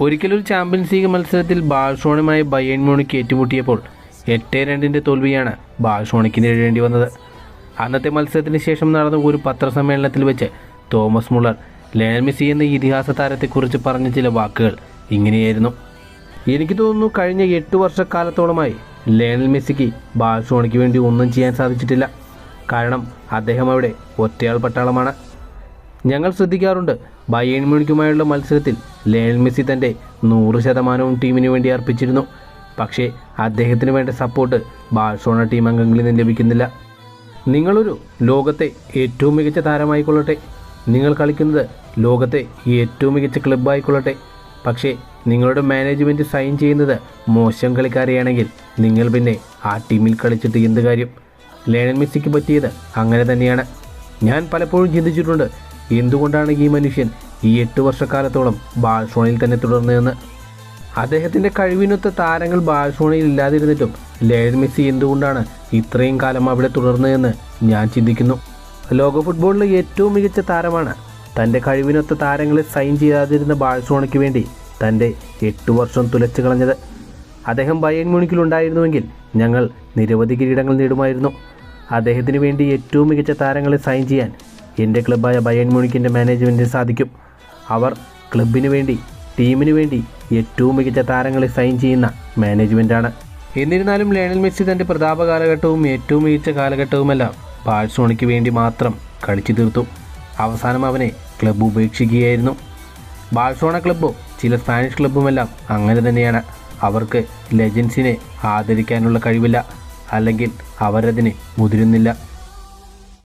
ഒരിക്കലൊരു champions league മത്സരത്തിൽ ബാഴ്സോണുമായി Bayern Munich ഏറ്റുമുട്ടിയപ്പോൾ എട്ട് രണ്ടിന്റെ തോൽവിയാണ് ബാഴ്സോണയ്ക്ക് നേരിടേണ്ടി വന്നത്. അന്നത്തെ മത്സരത്തിന് ശേഷം നടന്ന ഒരു പത്രസമ്മേളനത്തിൽ വെച്ച് തോമസ് മുള്ളർ ലയണൽ എന്ന ഇതിഹാസ താരത്തെക്കുറിച്ച് പറഞ്ഞ ചില വാക്കുകൾ ഇങ്ങനെയായിരുന്നു. എനിക്ക് തോന്നുന്നു കഴിഞ്ഞ എട്ട് വർഷക്കാലത്തോളമായി ലയണൽ മെസ്സിക്ക് ബാഴ്സോണയ്ക്ക് വേണ്ടി ഒന്നും ചെയ്യാൻ സാധിച്ചിട്ടില്ല. കാരണം അദ്ദേഹം അവിടെ ഒറ്റയാൾ പട്ടാളമാണ്. ഞങ്ങൾ ശ്രദ്ധിക്കാറുണ്ട്. ബയേൺ മ്യൂണിക്കുമായുള്ള മത്സരത്തിൽ ലയൽ മെസ്സി തന്റെ നൂറ് ശതമാനവും ടീമിന് വേണ്ടി അർപ്പിച്ചിരുന്നു. പക്ഷേ അദ്ദേഹത്തിന് വേണ്ട സപ്പോർട്ട് ബാഴ്സോണ ടീം അംഗങ്ങളിൽ നിന്ന് ലഭിക്കുന്നില്ല. നിങ്ങളൊരു ലോകത്തെ ഏറ്റവും മികച്ച താരമായിക്കൊള്ളട്ടെ. നിങ്ങൾ കളിക്കുന്നത് ലോകത്തെ ഏറ്റവും മികച്ച ക്ലബ്ബായിക്കൊള്ളട്ടെ. പക്ഷേ നിങ്ങളുടെ മാനേജ്മെന്റ് സൈൻ ചെയ്യുന്നത് മോശം കളിക്കാരെയാണെങ്കിൽ നിങ്ങൾ പിന്നെ ആ ടീമിൽ കളിച്ചിട്ട് എന്ത് കാര്യം? ലേണൻ മെസ്സിക്ക് പറ്റിയത് അങ്ങനെ തന്നെയാണ്. ഞാൻ പലപ്പോഴും ചിന്തിച്ചിട്ടുണ്ട് എന്തുകൊണ്ടാണ് ഈ മനുഷ്യൻ ഈ എട്ട് വർഷക്കാലത്തോളം ബാഴ്സോണയിൽ തന്നെ തുടർന്നതെന്ന്? അദ്ദേഹത്തിന്റെ കഴിവിനൊത്ത താരങ്ങൾ ബാഴ്സോണയിൽ ഇല്ലാതിരുന്നിട്ടും ലയൽ മെസ്സി എന്തുകൊണ്ടാണ് ഇത്രയും കാലം അവിടെ തുടർന്നതെന്ന് ഞാൻ ചിന്തിക്കുന്നു. ലോക ഫുട്ബോളിലെ ഏറ്റവും മികച്ച താരമാണ്. തന്റെ കഴിവിനൊത്ത താരങ്ങളെ സൈൻ ചെയ്യാതിരുന്ന ബാഴ്സോണയ്ക്ക് വേണ്ടി തന്റെ എട്ട് വർഷം തുലച്ചു കളഞ്ഞത്. അദ്ദേഹം ബയൻ മ്യൂണിക്കിലുണ്ടായിരുന്നുവെങ്കിൽ ഞങ്ങൾ നിരവധി കിരീടങ്ങൾ നേടുമായിരുന്നു. അദ്ദേഹത്തിന് വേണ്ടി ഏറ്റവും മികച്ച താരങ്ങളെ സൈൻ ചെയ്യാൻ എന്റെ ക്ലബ്ബായ ബയൻ മ്യൂണിക്കിന്റെ മാനേജ്മെന്റിന് സാധിക്കും. അവർ ക്ലബിന് വേണ്ടി ടീമിന് വേണ്ടി ഏറ്റവും മികച്ച താരങ്ങളെ സൈൻ ചെയ്യുന്ന മാനേജ്മെന്റാണ് എന്നിരുന്നാലും ലയണൽ മെസ്സി തന്റെ പ്രതാപ കാലഘട്ടവും ഏറ്റവും മികച്ച കാലഘട്ടവുമെല്ലാം ബാഴ്സോണയ്ക്ക് വേണ്ടി മാത്രം കളിച്ചു തീർത്തു. അവസാനം അവനെ ക്ലബ്ബ് ഉപേക്ഷിക്കുകയായിരുന്നു. ബാഴ്സോണ ക്ലബ്ബും ചില സ്പാനിഷ് ക്ലബ്ബുമെല്ലാം അങ്ങനെ തന്നെയാണ്. അവർക്ക് ലെജൻസിനെ ആദരിക്കാനുള്ള കഴിവില്ല. അല്ലെങ്കിൽ അവരതിന് മുതിരുന്നില്ല.